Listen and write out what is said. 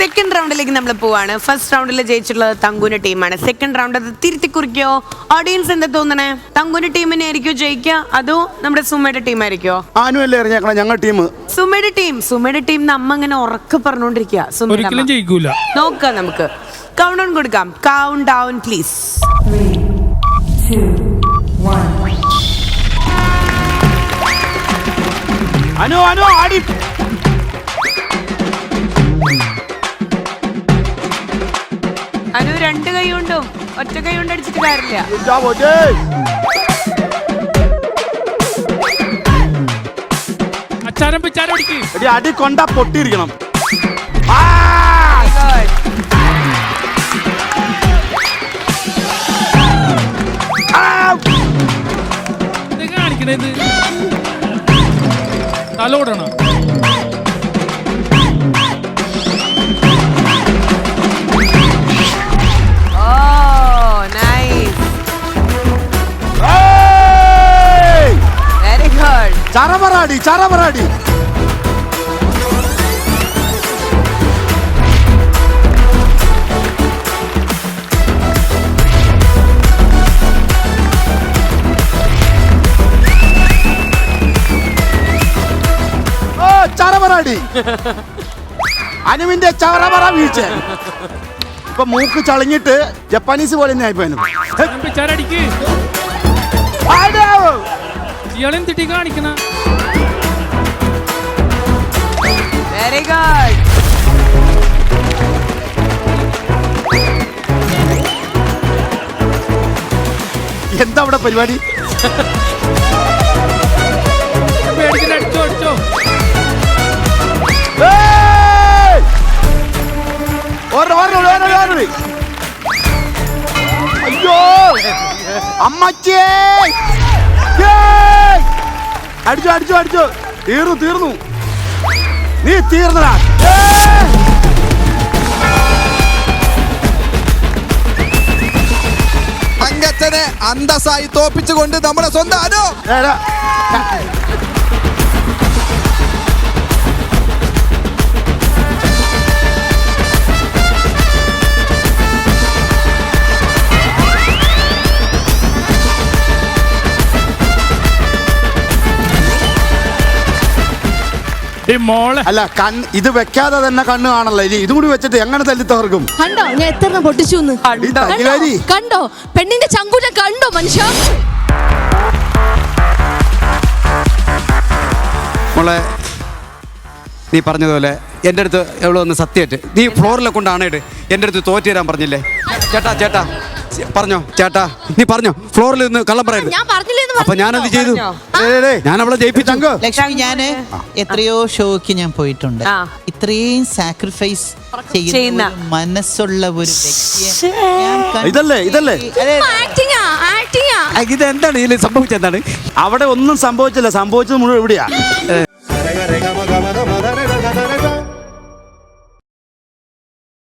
Second റൗണ്ടിലേക്ക് നമ്മൾ പോവാണ്. First റൗണ്ടിൽ ജയിച്ചിട്ടുള്ളത് തങ്കുവിന്റെ ടീമാണ് സെക്കൻഡ് റൗണ്ട് അത് തിരുത്തി കുറിക്കോ ഓഡിയൻസ് എന്താ തോന്നണേ? തങ്കുവിന്റെ ടീമിനെ ആയിരിക്കോ ജയിക്കുക അതോ നമ്മുടെ സുമയുടെ ടീം ആയിരിക്കോ? ആനുവല്ലേ എറിഞ്ഞേക്കണം? ഞങ്ങൾ ടീം സുമയുടെ ടീം സുമയുടെ ടീം അമ്മ ഇങ്ങനെ ഉറക്കെ പറഞ്ഞോണ്ടിരിക്കുക നോക്ക ഒരിക്കലും അമ്മ. ജയിക്കൂല. നോക്കാം നമുക്ക്. കൗണ്ട് ഡൗൺ കൊടുക്കാം. Count down please Anu Anu ആടി. രണ്ട് കൈ കൊണ്ടും ഒറ്റ കൈ കൊണ്ട് അടിച്ചിട്ട് കാര്യമില്ല. അച്ചാരം പിച്ചാരം അടിക്ക്. എടി അടി കൊണ്ട പൊട്ടിയിരിക്കണം. ആ! ആ! ഇത്? കാണിക്കണത് തലോടണം ചറപറാടി ചറപറാടി ചറപറാടി അനുവിന്റെ ചറപറ വീഴ്ച. ഇപ്പൊ മൂക്ക് ചളിഞ്ഞിട്ട് ജപ്പാനീസ് പോലെ തന്നെ ആയിപ്പോയനു അച്ചാരം പിച്ചാരം ഇയാളെയും തിട്ടി കാണിക്കണ? വെരി ഗുഡ് എന്താ അവിടെ പരിപാടി? പേടിക്കണ്ട അടിച്ചോ അടിച്ചോ. അയ്യോ! അമ്മച്ചേ! അടിച്ചു അടിച്ചു അടിച്ചു. തീർന്നു തീർന്നു. നീ തീർന്നടാ. ഏയ്! അങ്കച്ചനെ അന്തസ്സായി തോപ്പിച്ചുകൊണ്ട് നമ്മുടെ സ്വന്തം അനു. മോളെ. അല്ല കണ്ണ് ഇത് വെക്കാതെ തന്നെ കണ്ണ് കാണല്ലോ ഇനി ഇതും കൂടി വെച്ചിട്ട് എങ്ങനെ തല്ലി തകർക്കും കണ്ടോ? ഞാൻ എത്ര പൊട്ടിച്ചു എന്ന്? ഈ കണ്ടോ? തല്ലുകാരി കണ്ടോ? പെണ്ണിന്റെ ചങ്കൂറ്റം കണ്ടോ മനുഷ്യ? മോളെ നീ പറഞ്ഞതുപോലെ എന്റെ അടുത്ത് എവിടെ ഒന്ന് സത്യമായിട്ട്. നീ ഫ്ലോറിലെ കൊണ്ടാണേട് എന്റെ അടുത്ത് തോറ്റു തരാൻ പറഞ്ഞില്ലേ? ചേട്ടാ ചേട്ടാ. പറഞ്ഞോ ചേട്ടാ നീ പറഞ്ഞോ ഫ്ലോറിൽ നിന്ന് കള്ളം പറയരുത്. ഞാൻ പറഞ്ഞില്ലേന്ന് അപ്പൊ ഞാനത് ചെയ്തു. ഞാൻ അവളെ ജയിപ്പിച്ചു. ലക്ഷ്മി ഞാൻ എത്രയോ ഷോയ്ക്ക് ഞാൻ പോയിട്ടുണ്ട്. ഇത്രയും സാക്രിഫൈസ് ചെയ്യുന്ന. ചെയ്യുന്ന. മനസ്സുള്ള ഒരു വ്യക്തിയെ ഇതല്ലേ, ഇതല്ലേ? ഇത് എന്താണ് ഇതിൽ സംഭവിച്ചത് എന്താണ്? അവിടെ ഒന്നും സംഭവിച്ചില്ല സംഭവിച്ചത് മുഴുവൻ എവിടെയാ?